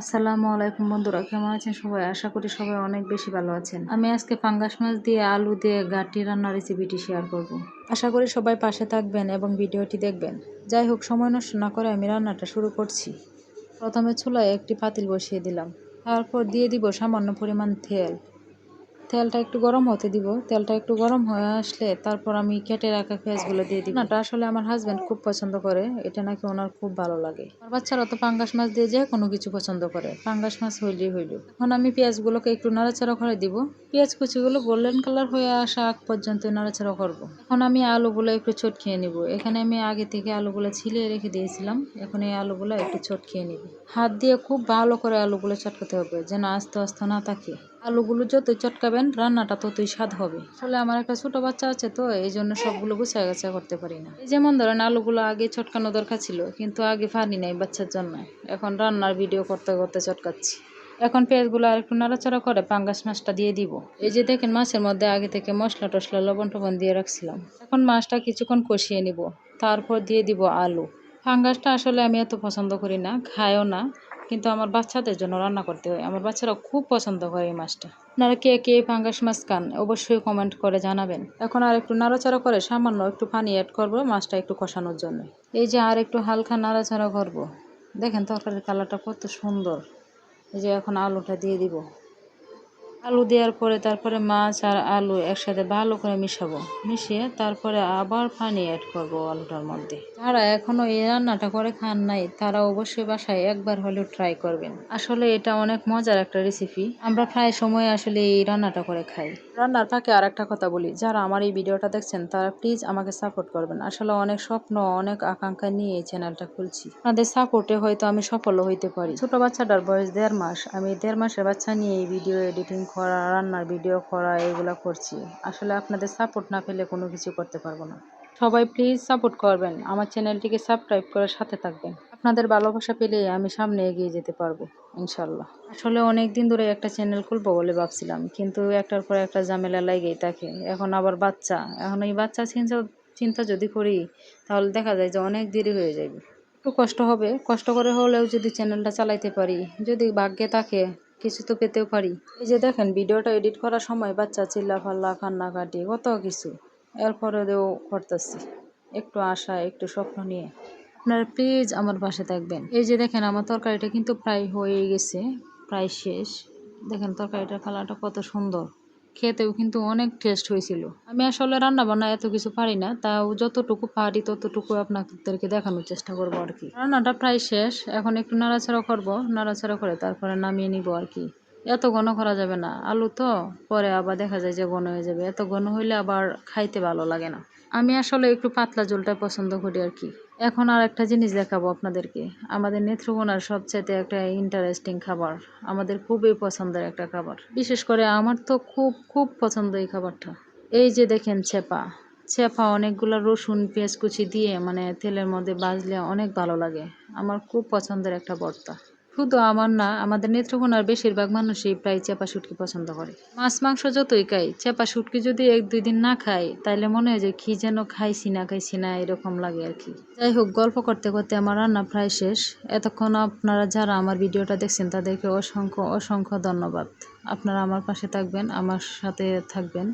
আসসালামু আলাইকুম বন্ধুরা, কেমন আছেন সবাই? আশা করি সবাই অনেক বেশি ভালো আছেন। আমি আজকে পাঙ্গাস মাছ দিয়ে আলু দিয়ে গাটি রান্নার রেসিপিটি শেয়ার করব। আশা করি সবাই পাশে থাকবেন এবং ভিডিওটি দেখবেন। যাই হোক, সময় নষ্ট না করে আমি রান্নাটা শুরু করছি। প্রথমে চুলায় একটি পাতিল বসিয়ে দিলাম। তারপর দিয়ে দিব সামান্য পরিমাণ তেল। তেলটা একটু গরম হতে দিব। তেলটা একটু গরম হয়ে আসলে তারপর আমি কেটে রাখা পেঁয়াজগুলো দিয়ে দিব। নাটা আসলে আমার হাজব্যান্ড খুব পছন্দ করে। এটা নাকি ওনার খুব ভালো লাগে। আমার বাচ্চারা তো পাঙ্গাস মাছ দিয়ে যে কোনো কিছু পছন্দ করে। পাঙ্গাস মাছ হইলেই হইল। এখন আমি পেঁয়াজগুলোকে একটু নাড়াচাড়া করে দিব। পেঁয়াজ কুচিগুলো গোল্ডেন কালার হয়ে আসা আগ পর্যন্ত নাড়াচাড়া করব। এখন আমি আলুগুলো একটু চটকিয়ে নিব। এখানে আমি আগে থেকে আলুগুলো ছিলে রেখে দিয়েছিলাম। এখন এই আলুগুলো একটু চটকিয়ে নিব। হাত দিয়ে খুব ভালো করে আলুগুলো চটকাতে হবে যেন আস্তে আস্তে না থাকে। আলুগুলো যতই চটকাবেন, রান্নাটা ততই স্বাদ হবে। আসলে আমার একটা ছোট বাচ্চা আছে তো, এই জন্য সবগুলো গুছায় গাছা করতে পারি না। যেমন ধরেন, আলুগুলো আগে চটকানো দরকার ছিল, কিন্তু আগে ফানি নাই বাচ্চার জন্য। এখন রান্নার ভিডিও করতে করতে চটকাচ্ছি। এখন পেঁয়াজগুলো আর একটু নাড়াচাড়া করে পাঙ্গাস মাছটা দিয়ে দিব। এই যে দেখেন, মাছের মধ্যে আগে থেকে মশলা টসলা, লবণ টবণ দিয়ে রাখছিলাম। এখন মাছটা কিছুক্ষণ কষিয়ে নিব, তারপর দিয়ে দিব আলু। ফাঙ্গাসটা আসলে আমি এত পছন্দ করি না, খায়ও না। কিন্তু আমার বাচ্চাদের জন্য রান্না করতে হয়। আমার বাচ্চারা খুব পছন্দ করে এই মাছটা। আপনারা কে কে পাঙ্গাস মাছ খান, অবশ্যই কমেন্ট করে জানাবেন। এখন আর একটু নাড়াচাড়া করে সামান্য একটু পানি অ্যাড করব মাছটা একটু কষানোর জন্য। এই যে আর একটু হালকা নাড়াচাড়া করব। দেখেন তরকারির কালারটা কত সুন্দর। এই যে এখন আলুটা দিয়ে দিব। আলু দেওয়ার পরে তারপরে মাছ আর আলু একসাথে ভালো করে মিশাবো। মিশিয়ে তারপরে আবার পানি অ্যাড করব আলুটার মধ্যে। যারা এখনও এই রান্নাটা করে খান নাই, তারা অবশ্যই বাসায় একবার হলেও ট্রাই করবেন। আসলে এটা অনেক মজার একটা রেসিপি আমরা প্রায় সময় আসলে এই রান্নাটা করে খাই। রান্নার ফাঁকে আর একটা কথা বলি, যারা আমার এই ভিডিওটা দেখছেন, তারা প্লিজ আমাকে সাপোর্ট করবেন। আসলে অনেক স্বপ্ন, অনেক আকাঙ্ক্ষা নিয়ে এই চ্যানেলটা খুলছি। আপনাদের সাপোর্টে হয়তো আমি সফল হইতে পারি। ছোট বাচ্চাটার বয়স দেড় মাস। আমি দেড় মাসের বাচ্চা নিয়ে এই ভিডিও এডিটিং করা, রান্নার ভিডিও করা, এগুলো করছি। আসলে আপনাদের সাপোর্ট না পেলে কোনো কিছু করতে পারব না। সবাই প্লিজ সাপোর্ট করবেন। আমার চ্যানেলটিকে সাবস্ক্রাইব করে সাথে থাকবেন। আপনাদের ভালোবাসা পেলে আমি সামনে এগিয়ে যেতে পারব, ইনশাল্লাহ। আসলে অনেক দিন ধরে একটা চ্যানেল খুলবো বলে ভাবছিলাম, কিন্তু একটার পর একটা ঝামেলা লাগেই থাকে। এখন আবার বাচ্চা। এখন এই বাচ্চা চিন্তা চিন্তা যদি করি, তাহলে দেখা যায় যে অনেক দেরি হয়ে যাবে। একটু কষ্ট হবে। কষ্ট করে হলেও যদি চ্যানেলটা চালাইতে পারি, যদি ভাগ্যে থাকে কিছু তো পেতেও পারি। এই যে দেখেন, ভিডিওটা এডিট করার সময় বাচ্চা চিল্লা ফাল্লা কান্নাকাটি কত কিছু। এরপরেও করতেছি। একটু আশা, একটু স্বপ্ন নিয়ে। আপনারা প্লিজ আমার পাশে থাকবেন। এই যে দেখেন, আমার তরকারিটা কিন্তু প্রায় হয়ে গেছে, প্রায় শেষ। দেখেন, তরকারিটার কালারটা কত সুন্দর। খেতেও কিন্তু অনেক টেস্ট হয়েছিল। আমি আসলে রান্না বান্না এত কিছু পারি না, তাও যতটুকু পারি ততটুকু আপনাদেরকে দেখানোর চেষ্টা করব আর কি। রান্নাটা প্রায় শেষ, এখন একটু নাড়াচাড়া করব, নাড়াচাড়া করে তারপরে নামিয়ে নিব আর কি। এত ঘন করা যাবে না, আলু তো, পরে আবার দেখা যায় যে ঘন হয়ে যাবে। এত ঘন হইলে আবার খাইতে ভালো লাগে না। আমি আসলে একটু পাতলা ঝোলটা পছন্দ করি আর কি। এখন আর একটা জিনিস দেখাবো আপনাদেরকে। আমাদের নেত্রকোনার সবচেয়ে একটা ইন্টারেস্টিং খাবার, আমাদের খুবই পছন্দের একটা খাবার। বিশেষ করে আমার তো খুব খুব পছন্দ এই খাবারটা। এই যে দেখেন ছেপা ছেপা অনেকগুলো রসুন পেঁয়াজ কুচি দিয়ে মানে তেলের মধ্যে বাজলে অনেক ভালো লাগে। আমার খুব পছন্দের একটা ভর্তা। শুধু আমার না, আমাদের নেত্রকোনার বেশিরভাগ মানুষই প্রায় চেপা শুটকি পছন্দ করে। মাছ, মাংস যতই খাই, চেপা শুটকি যদি এক, দুই দিন না খাই তাহলে মনে হয় যে কি যেন খাইছি না খাইছি না এরকম লাগে আর কি। যাই হোক, গল্প করতে করতে আমার রান্না প্রায় শেষ। এতক্ষণ আপনারা যারা আমার ভিডিওটা দেখছেন, তাদেরকে অসংখ্য অসংখ্য ধন্যবাদ। আপনারা আমার পাশে থাকবেন, আমার সাথে থাকবেন।